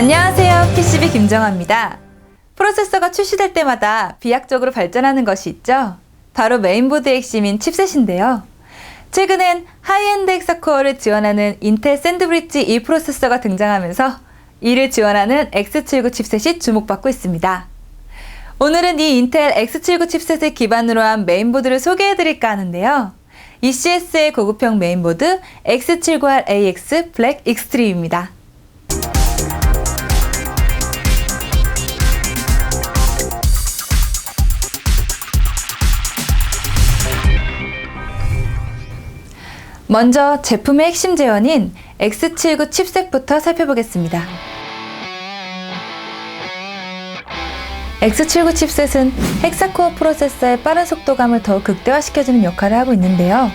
안녕하세요. PCB 김정아입니다. 프로세서가 출시될 때마다 비약적으로 발전하는 것이 있죠. 바로 메인보드의 핵심인 칩셋인데요. 최근엔 하이엔드 헥사코어를 지원하는 인텔 샌드브리지 E 프로세서가 등장하면서 이를 지원하는 X79 칩셋이 주목받고 있습니다. 오늘은 이 인텔 X79 칩셋을 기반으로 한 메인보드를 소개해드릴까 하는데요. ECS의 고급형 메인보드 X79R AX 블랙 익스트림입니다. 먼저 제품의 핵심 재원인 X79 칩셋부터 살펴보겠습니다. X79 칩셋은 헥사코어 프로세서의 빠른 속도감을 더욱 극대화시켜주는 역할을 하고 있는데요.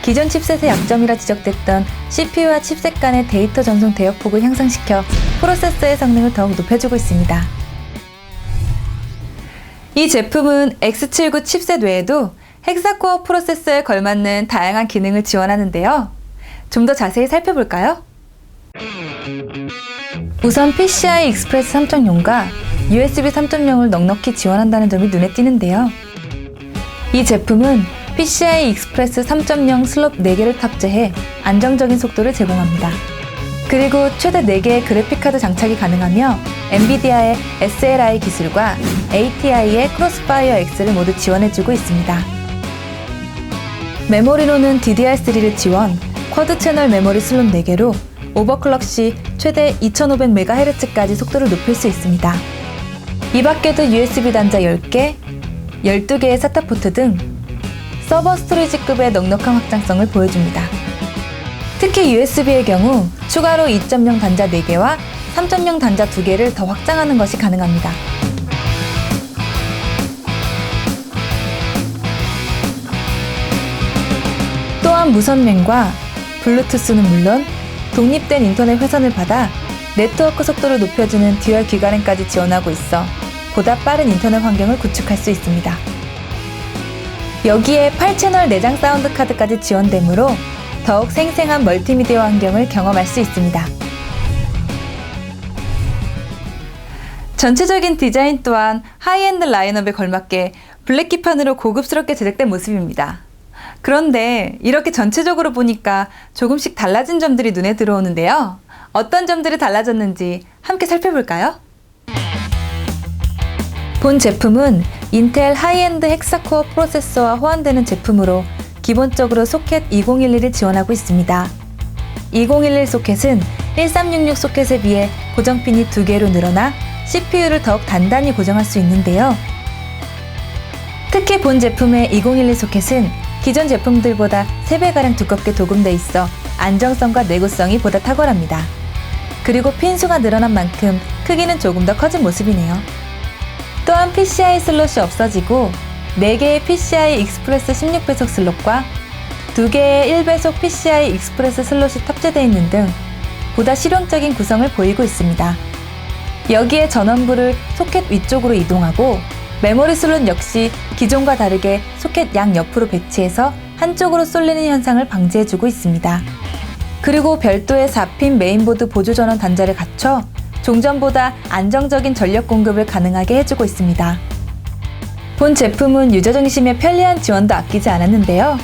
기존 칩셋의 약점이라 지적됐던 CPU와 칩셋 간의 데이터 전송 대역폭을 향상시켜 프로세서의 성능을 더욱 높여주고 있습니다. 이 제품은 X79 칩셋 외에도 헥사코어 프로세서에 걸맞는 다양한 기능을 지원하는데요. 좀 더 자세히 살펴볼까요? 우선 PCI 익스프레스 3.0과 USB 3.0을 넉넉히 지원한다는 점이 눈에 띄는데요. 이 제품은 PCI 익스프레스 3.0 슬롯 4개를 탑재해 안정적인 속도를 제공합니다. 그리고 최대 4개의 그래픽카드 장착이 가능하며 엔비디아의 SLI 기술과 ATI의 크로스파이어 X를 모두 지원해주고 있습니다. 메모리로는 DDR3를 지원, 쿼드 채널 메모리 슬롯 4개로 오버클럭 시 최대 2500MHz까지 속도를 높일 수 있습니다. 이 밖에도 USB 단자 10개, 12개의 SATA 포트 등 서버 스토리지급의 넉넉한 확장성을 보여줍니다. 특히 USB의 경우 추가로 2.0 단자 4개와 3.0 단자 2개를 더 확장하는 것이 가능합니다. 또한 무선맨과 블루투스는 물론 독립된 인터넷 회선을 받아 네트워크 속도를 높여주는 듀얼 기가랜까지 지원하고 있어 보다 빠른 인터넷 환경을 구축할 수 있습니다. 여기에 8채널 내장 사운드 카드까지 지원되므로 더욱 생생한 멀티미디어 환경을 경험할 수 있습니다. 전체적인 디자인 또한 하이엔드 라인업에 걸맞게 블랙 기판으로 고급스럽게 제작된 모습입니다. 그런데 이렇게 전체적으로 보니까 조금씩 달라진 점들이 눈에 들어오는데요. 어떤 점들이 달라졌는지 함께 살펴볼까요? 본 제품은 인텔 하이엔드 헥사코어 프로세서와 호환되는 제품으로 기본적으로 소켓 2011을 지원하고 있습니다. 2011 소켓은 1366 소켓에 비해 고정핀이 2개로 늘어나 CPU를 더욱 단단히 고정할 수 있는데요. 특히 본 제품의 2011 소켓은 기존 제품들보다 3배가량 두껍게 도금돼 있어 안정성과 내구성이 보다 탁월합니다. 그리고 핀 수가 늘어난 만큼 크기는 조금 더 커진 모습이네요. 또한 PCI 슬롯이 없어지고 4개의 PCI 익스프레스 16배속 슬롯과 2개의 1배속 PCI 익스프레스 슬롯이 탑재되어 있는 등 보다 실용적인 구성을 보이고 있습니다. 여기에 전원부를 소켓 위쪽으로 이동하고 메모리 슬롯 역시 기존과 다르게 소켓 양 옆으로 배치해서 한쪽으로 쏠리는 현상을 방지해주고 있습니다. 그리고 별도의 4핀 메인보드 보조 전원 단자를 갖춰 종전보다 안정적인 전력 공급을 가능하게 해주고 있습니다. 본 제품은 유저 중심의 편리한 지원도 아끼지 않았는데요.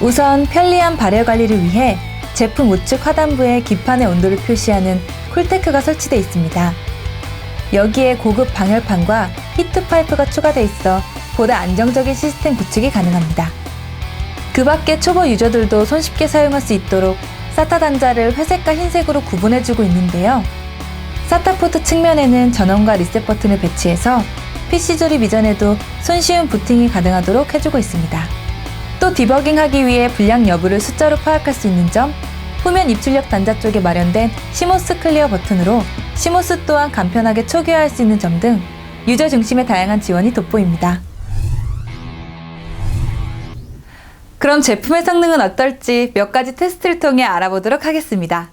우선 편리한 발열 관리를 위해 제품 우측 하단부에 기판의 온도를 표시하는 쿨테크가 설치되어 있습니다. 여기에 고급 방열판과 히트 파이프가 추가되어 있어 보다 안정적인 시스템 구축이 가능합니다. 그 밖에 초보 유저들도 손쉽게 사용할 수 있도록 사타 단자를 회색과 흰색으로 구분해주고 있는데요. 사타 포트 측면에는 전원과 리셋 버튼을 배치해서 PC 조립 이전에도 손쉬운 부팅이 가능하도록 해주고 있습니다. 또 디버깅하기 위해 불량 여부를 숫자로 파악할 수 있는 점, 후면 입출력 단자 쪽에 마련된 시모스 클리어 버튼으로 시모스 또한 간편하게 초기화할 수 있는 점 등 유저 중심의 다양한 지원이 돋보입니다. 그럼 제품의 성능은 어떨지 몇 가지 테스트를 통해 알아보도록 하겠습니다.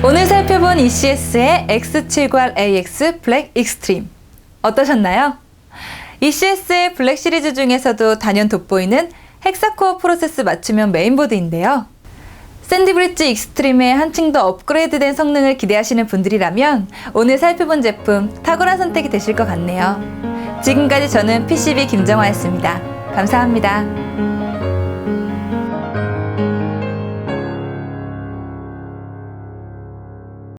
오늘 살펴본 ECS의 X79RAX 블랙 익스트림 어떠셨나요? ECS의 블랙 시리즈 중에서도 단연 돋보이는 헥사코어 프로세스 맞춤형 메인보드인데요. 샌디브리지 익스트림의 한층 더 업그레이드된 성능을 기대하시는 분들이라면 오늘 살펴본 제품 탁월한 선택이 되실 것 같네요. 지금까지 저는 PCB 김정화였습니다. 감사합니다.